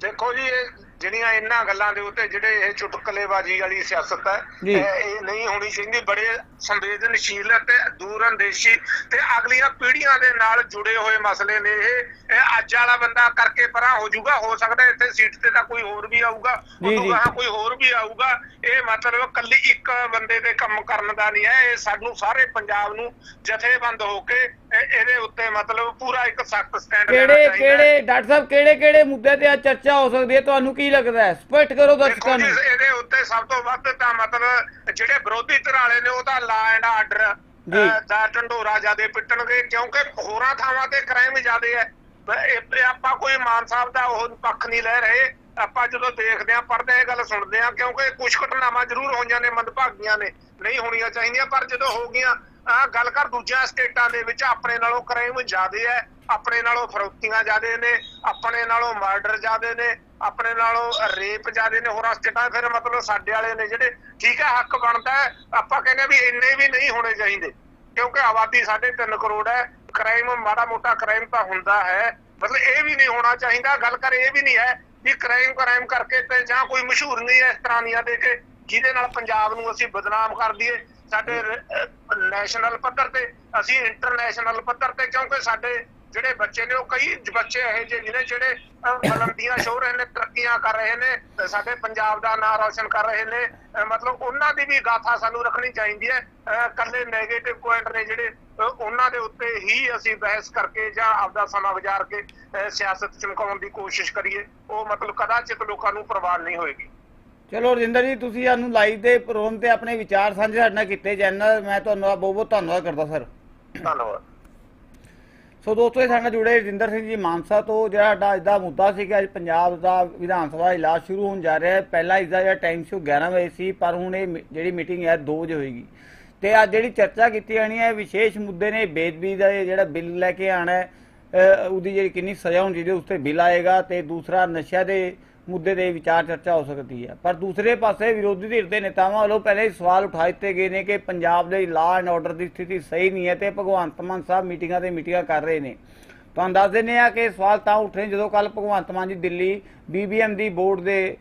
ਦੇਖੋ ਜੀ ਇਹ ਜਿਹੜੀਆਂ ਇਹਨਾਂ ਗੱਲਾਂ ਦੇ ਉੱਤੇ ਜਿਹੜੇ ਇਹ ਚੁਟਕਲੇਬਾਜ਼ੀ ਵਾਲੀ ਸਿਆਸਤ ਹੈ। ਇਹ ਨਹੀਂ ਹੋਣੀ ਚਾਹੀਦੀ। ਬੜੇ ਸੰਵੇਦਨਸ਼ੀਲ ਤੇ ਦੂਰਅੰਦੇਸ਼ੀ ਤੇ ਅਗਲੀਆਂ ਪੀੜ੍ਹੀਆਂ ਦੇ ਨਾਲ ਜੁੜੇ ਹੋਏ ਮਸਲੇ ਨੇ ਇਹ। ਇਹ ਅੱਜ ਵਾਲਾ ਬੰਦਾ ਕਰਕੇ ਪਰਾਂ ਹੋ ਜਾਊਗਾ। ਹੋ ਸਕਦਾ ਇੱਥੇ ਸੀਟ ਤੇ ਤਾਂ ਕੋਈ ਹੋਰ ਵੀ ਆਊਗਾ ਉਦੋਂ। ਗਾਹਾਂ ਕੋਈ ਹੋਰ ਵੀ ਆਊਗਾ। ਇਹ ਮਤਲਬ ਕੱਲੀ ਇੱਕ ਬੰਦੇ ਦੇ ਕੰਮ ਕਰਨ ਦਾ ਨਹੀਂ ਹੈ। ਇਹ ਸਾਨੂੰ ਸਾਰੇ ਪੰਜਾਬ ਨੂੰ ਜਥੇਬੰਦ ਹੋ ਕੇ ਇਹ- ਇਹਦੇ ਉੱਤੇ ਮਤਲਬ ਪੂਰਾ ਇੱਕ ਸਖਤ ਸਟੈਂਡ ਕਿਹੜੇ ਕਿਹੜੇ ਡਾਕਟਰ ਸਾਹਿਬ ਕਿਹੜੇ ਕਿਹੜੇ ਮੁੱਦੇ ਤੇ ਅੱਜ ਚਰਚਾ ਹੋ ਸਕਦੀ ਹੈ? ਤੁਹਾਨੂੰ ਕੀ ਲੱਗਦਾ ਹੈ? ਸਪਸ਼ਟ ਕਰੋ ਦੇਖੋ ਦਰਸ਼ਕਾਂ ਜੀ ਨੂੰ ਇਹਦੇ ਉੱਤੇ ਸਭ ਤੋਂ ਵੱਧ ਤਾਂ ਮਤਲਬ ਜਿਹੜੇ ਵਿਰੋਧੀ ਧਿਰ ਵਾਲੇ ਨੇ ਉਹ ਤਾਂ ਲਾ ਐਂਡ ਆਰਡਰ ਜੀ। ਦਾ ਢੰਡੋਰਾ ਜਿਆਦੇ ਪਿੱਟਣਗੇ ਕਿਉਂਕਿ ਹੋਰਾਂ ਥਾਵਾਂ ਤੇ ਕ੍ਰਾਈਮ ਜ਼ਿਆਦੇ ਹੈ। ਬ- ਇਹ- ਆਪਾਂ ਕੋਈ ਮਾਨ ਸਾਹਿਬ ਦਾ ਉਹ ਪੱਖ ਨਹੀਂ ਲੈ ਰਹੇ। ਆਪਾਂ ਜਦੋਂ ਦੇਖਦੇ ਆਂ ਪੜਦੇ ਇਹ ਗੱਲ ਸੁਣਦੇ ਆਂ ਕਿਉਂਕਿ ਕੁਝ ਘਟਨਾਵਾਂ ਜ਼ਰੂਰ ਹੋਈਆਂ ਨੇ ਮੰਦਭਾਗੀਆਂ ਨੇ। ਨਹੀਂ ਹੋਣੀਆਂ ਚਾਹੀਦੀਆਂ ਪਰ ਜਦੋਂ ਹੋ ਗਈਆਂ ਆਹ ਗੱਲ ਕਰ, ਦੂਜਿਆਂ ਸਟੇਟਾਂ ਦੇ ਵਿੱਚ ਆਪਣੇ ਨਾਲੋਂ ਕ੍ਰਾਈਮ ਜ਼ਿਆਦੇ ਹੈ, ਆਪਣੇ ਨਾਲੋਂ ਫਰੋਤੀਆਂ ਜ਼ਿਆਦੇ ਨੇ, ਆਪਣੇ ਨਾਲੋਂ ਮਰਡਰ ਜ਼ਿਆਦੇ ਨੇ, ਆਪਣੇ ਨਾਲੋਂ ਰੇਪ ਜ਼ਿਆਦੇ ਨੇ, ਹੋਰਾਂ ਸਟੇਟਾਂ ਫਿਰ ਮਤਲਬ ਸਾਡੇ ਵਾਲੇ ਨੇ ਜਿਹੜੇ ਠੀਕ ਹੈ, ਹੱਕ ਬਣਦਾ ਹੈ, ਆਪਾਂ ਕਹਿੰਦੇ ਵੀ ਇੰਨੇ ਵੀ ਨਹੀਂ ਹੋਣੇ ਚਾਹੀਦੇ, ਕਿਉਂਕਿ ਆਬਾਦੀ 3.5 ਕਰੋੜ ਹੈ ਕ੍ਰਾਈਮ ਮਾੜਾ ਮੋਟਾ ਕ੍ਰਾਈਮ ਤਾਂ ਹੁੰਦਾ ਹੈ, ਮਤਲਬ ਇਹ ਵੀ ਨਹੀਂ ਹੋਣਾ ਚਾਹੀਦਾ, ਗੱਲ ਕਰ ਇਹ ਵੀ ਨਹੀਂ ਹੈ ਵੀ ਕ੍ਰਾਈਮ ਕ੍ਰਾਈਮ ਕਰਕੇ ਤੇ ਜਾਂ ਕੋਈ ਮਸ਼ਹੂਰ ਨਹੀਂ ਹੈ ਇਸ ਤਰ੍ਹਾਂ ਦੀਆਂ ਦੇ ਕੇ, ਜਿਹਦੇ ਨਾਲ ਪੰਜਾਬ ਨੂੰ ਅਸੀਂ ਬਦਨਾਮ ਕਰ ਦਈਏ, ਸਾਡੇ ਨੈਸ਼ਨਲ ਪੱਧਰ ਤੇ ਅਸੀਂ ਇੰਟਰਨੈਸ਼ਨਲ ਪੱਧਰ ਤੇ ਕਿਉਂਕਿ ਸਾਡੇ ਜਿਹੜੇ ਬੱਚੇ ਨੇ ਉਹ ਕਈ ਬੱਚੇ ਇਹੋ ਜਿਹੇ ਜਿਹਨੇ ਜਿਹੜੇ ਅਹ, ਛੋ ਰਹੇ ਨੇ ਤਰੱਕੀਆਂ ਕਰ ਰਹੇ ਨੇ ਸਾਡੇ ਪੰਜਾਬ ਦਾ ਨਾਮ ਰੌਸ਼ਨ ਕਰ ਰਹੇ ਨੇ ਮਤਲਬ ਉਹਨਾਂ ਦੀ ਵੀ ਗਾਥਾ ਸਾਨੂੰ ਰੱਖਣੀ ਚਾਹੀਦੀ ਹੈ। ਅਹ, ਕੱਲੇ 네ਗੇਟਿਵ ਪੁਆਇੰਟ ਨੇ ਜਿਹੜੇ ਉਹਨਾਂ ਦੇ ਉੱਤੇ ਹੀ ਅਸੀਂ ਬਹਿਸ ਕਰਕੇ ਜਾਂ ਆਪਦਾ ਸਮਾਂ ਗੁਜ਼ਾਰ ਕੇ ਸਿਆਸਤ ਚਮਕਾਉਣ ਦੀ ਕੋਸ਼ਿਸ਼ ਕਰੀਏ ਉਹ ਮਤਲਬ ਕਦਾਚਿਤ ਲੋਕਾਂ ਨੂੰ ਪ੍ਰਵਾਨ ਨਹੀਂ ਹੋਏਗੀ। ਚਲੋ ਰਜਿੰਦਰ ਜੀ ਤੁਸੀਂ ਸਾਨੂੰ ਲਾਈਵ ਦੇ ਪ੍ਰੋਗਰਾਮ ਤੇ ਆਪਣੇ ਵਿਚਾਰ ਸਾਂਝੇ ਸਾਡੇ ਨਾਲ ਕੀਤੇ ਚੈਨਲ ਮੈਂ ਤੁਹਾਨੂੰ ਬਹੁਤ ਬਹੁਤ ਧੰਨਵਾਦ ਕਰਦਾ ਸਰ ਧੰਨਵਾਦ। ਸੋ ਦੋਸਤੋ ਇਹ ਸਾਡੇ ਨਾਲ ਜੁੜੇ ਰਜਿੰਦਰ ਸਿੰਘ ਜੀ ਮਾਨਸਾ ਤੋਂ ਜਿਹੜਾ ਸਾਡਾ ਅੱਜ ਦਾ ਮੁੱਦਾ ਸੀ ਕਿ ਅੱਜ ਪੰਜਾਬ ਦਾ ਵਿਧਾਨ ਸਭਾ ਇਜਲਾਸ ਸ਼ੁਰੂ ਹੋਣ ਜਾ ਰਿਹਾ ਹੈ। ਪਹਿਲਾਂ ਇਸ ਦਾ ਜਿਹੜਾ ਟਾਈਮ ਸੀ ਉਹ 11 ਵਜੇ ਸੀ ਪਰ ਹੁਣ ਇਹ ਜਿਹੜੀ ਮੀਟਿੰਗ ਹੈ 2 ਵਜੇ ਹੋਏਗੀ। ਤੇ ਅੱਜ ਜਿਹੜੀ ਚਰਚਾ ਕੀਤੀ ਜਾਣੀ ਹੈ ਵਿਸ਼ੇਸ਼ ਮੁੱਦੇ ਨੇ ਬੇਦਬੀ ਦਾ ਜਿਹੜਾ ਬਿੱਲ ਲੈ ਕੇ ਆਣਾ ਹੈ ਉਹਦੀ ਜਿਹੜੀ ਕਿੰਨੀ ਸਜ਼ਾ ਹੋਣੀ ਚਾਹੀਦੀ ਉਸ ਤੇ ਬਿੱਲ ਆਏਗਾ। ਤੇ ਦੂਸਰਾ ਨਸ਼ਿਆਂ ਦੇ ਮੁੱਦੇ ਦੇ ਵਿਚਾਰ ਚਰਚਾ ਹੋ ਸਕਦੀ ਹੈ। ਪਰ ਦੂਸਰੇ ਪਾਸੇ ਵਿਰੋਧੀ ਧਿਰ ਦੇ ਨੇਤਾਵਾਂ ਵੱਲੋਂ ਪਹਿਲੇ ਹੀ ਸਵਾਲ ਉਠਾ ਦਿੱਤੇ ਗਏ ਨੇ ਕਿ ਪੰਜਾਬ ਦੇ ਲਾਅ ਐਂਡ ਆਰਡਰ ਦੀ ਸਥਿਤੀ ਸਹੀ ਨਹੀਂ ਹੈ ਤੇ ਭਗਵੰਤ ਮਾਨ ਸਾਹਿਬ ਮੀਟਿੰਗਾਂ ਤੇ ਮੀਟਿੰਗਾਂ ਕਰ ਰਹੇ ਨੇ। ਤੁਹਾਨੂੰ ਦੱਸ ਦਿੰਦੇ ਆ ਕਿ ਸਵਾਲ ਤਾਂ ਉੱਠੇ ਜਦੋਂ ਕੱਲ ਭਗਵੰਤ ਮਾਨ ਜੀ ਦਿੱਲੀ ਬੀਬੀਐਮ ਦੀ ਬੋਰਡ ਦੇ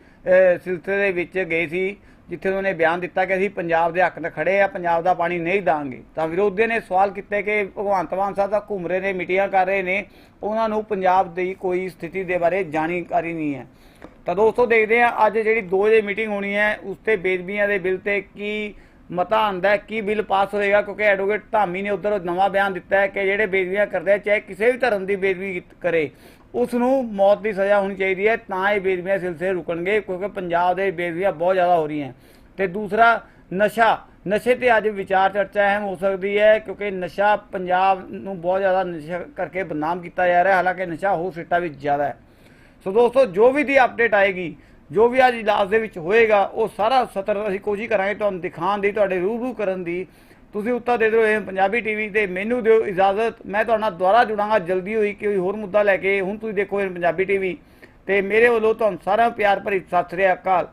ਸਿਲਸਿਲੇ ਦੇ ਵਿੱਚ ਗਏ ਸੀ, ਜਿੱਥੇ ਉਹਨਾਂ ਨੇ ਬਿਆਨ ਦਿੱਤਾ ਕਿ ਅਸੀਂ ਪੰਜਾਬ ਦੇ ਹੱਕ 'ਤੇ ਖੜੇ ਆ ਪੰਜਾਬ ਦਾ ਪਾਣੀ ਨਹੀਂ ਦਾਂਗੇ। ਤਾਂ ਵਿਰੋਧੀਆਂ ਨੇ ਸਵਾਲ ਕੀਤੇ ਕਿ ਭਗਵੰਤ ਮਾਨ ਸਾਹਿਬ ਤਾਂ ਘੁੰਮ ਰਹੇ ਨੇ, ਮੀਟਿੰਗਾਂ ਕਰ ਰਹੇ ਨੇ, ਉਹਨਾਂ ਨੂੰ ਪੰਜਾਬ ਦੀ ਕੋਈ ਸਥਿਤੀ ਦੇ ਬਾਰੇ ਜਾਣਕਾਰੀ ਨਹੀਂ ਹੈ। ਤਾਂ ਦੋਸਤੋ ਦੇਖਦੇ ਆ ਅੱਜ ਜਿਹੜੀ 2 ਵਜੇ ਮੀਟਿੰਗ ਹੋਣੀ ਹੈ ਉਸ ਤੇ ਬੇਦਬੀਆਂ ਦੇ ਬਿੱਲ ਤੇ ਕੀ ਮਤਾ ਆਂਦਾ ਕੀ ਬਿੱਲ ਪਾਸ ਹੋਏਗਾ, ਕਿਉਂਕਿ ਐਡਵੋਕੇਟ ਧਾਮੀ ਨੇ ਉਧਰ ਨਵਾਂ ਬਿਆਨ ਦਿੱਤਾ ਹੈ ਕਿ ਜਿਹੜੇ ਬੇਦਬੀਆਂ ਕਰਦੇ ਆ, ਚਾਹੇ ਕਿਸੇ ਵੀ ਧਰਮ ਦੀ ਬੇਦਬੀ ਕਰੇ ਉਸ ਨੂੰ ਮੌਤ ਦੀ ਸਜ਼ਾ ਹੋਣੀ ਚਾਹੀਦੀ ਹੈ, ਤਾਂ ਇਹ ਬੇਦਬੀਆਂ ਸਿਲਸਿਲੇ ਰੁਕਣਗੇ, ਕਿਉਂਕਿ ਪੰਜਾਬ ਦੇ ਬੇਦਬੀਆਂ ਬਹੁਤ ਜ਼ਿਆਦਾ ਹੋ ਰਹੀਆਂ। ਤੇ ਦੂਸਰਾ, ਨਸ਼ਾ, ਨਸ਼ੇ ਤੇ ਅੱਜ ਵਿਚਾਰ ਚਰਚਾ ਅਹਿਮ ਹੋ ਸਕਦੀ ਹੈ, ਕਿਉਂਕਿ ਨਸ਼ਾ ਪੰਜਾਬ ਨੂੰ ਬਹੁਤ ਜ਼ਿਆਦਾ ਨਸ਼ਾ ਕਰਕੇ ਬਦਨਾਮ ਕੀਤਾ ਜਾ ਰਿਹਾ ਹਾਲਾਂਕਿ ਨਸ਼ਾ ਹੋਰ ਸਿੱਟਾ ਵਿੱਚ ਜ਼ਿਆਦਾ ਹੈ। ਸੋ ਦੋਸਤੋ, ਜੋ ਵੀ ਦੀ ਅਪਡੇਟ ਆਏਗੀ, ਜੋ ਵੀ ਅੱਜ ਇਜਲਾਸ ਦੇ ਵਿੱਚ ਹੋਏਗਾ, ਉਹ ਸਾਰਾ ਸਤਰ ਅਸੀਂ ਕੋਸ਼ਿਸ਼ ਕਰਾਂਗੇ ਤੁਹਾਨੂੰ ਦਿਖਾਉਣ ਦੀ, ਤੁਹਾਡੇ ਰੂਬਰੂ ਕਰਨ ਦੀ। ਤੁਸੀਂ ਉੱਤਰ ਦੇ ਦਿਓ ਇਹ ਪੰਜਾਬੀ ਟੀਵੀ ਤੇ, ਮੈਨੂੰ ਦਿਓ ਇਜਾਜ਼ਤ। ਮੈਂ ਤੁਹਾਡੇ ਨਾਲ ਦੁਬਾਰਾ ਜੁੜਾਂਗਾ ਜਲਦੀ ਹੋਈ ਕੋਈ ਹੋਰ ਮੁੱਦਾ ਲੈ ਕੇ। ਹੁਣ ਤੁਸੀਂ ਦੇਖੋ ਇਹ ਪੰਜਾਬੀ ਟੀਵੀ ਤੇ ਮੇਰੇ ਵੱਲੋਂ ਤੁਹਾਨੂੰ ਸਾਰਿਆਂ ਨੂੰ ਪਿਆਰ ਭਰੀ ਸਤਿ ਸ੍ਰੀ ਅਕਾਲ।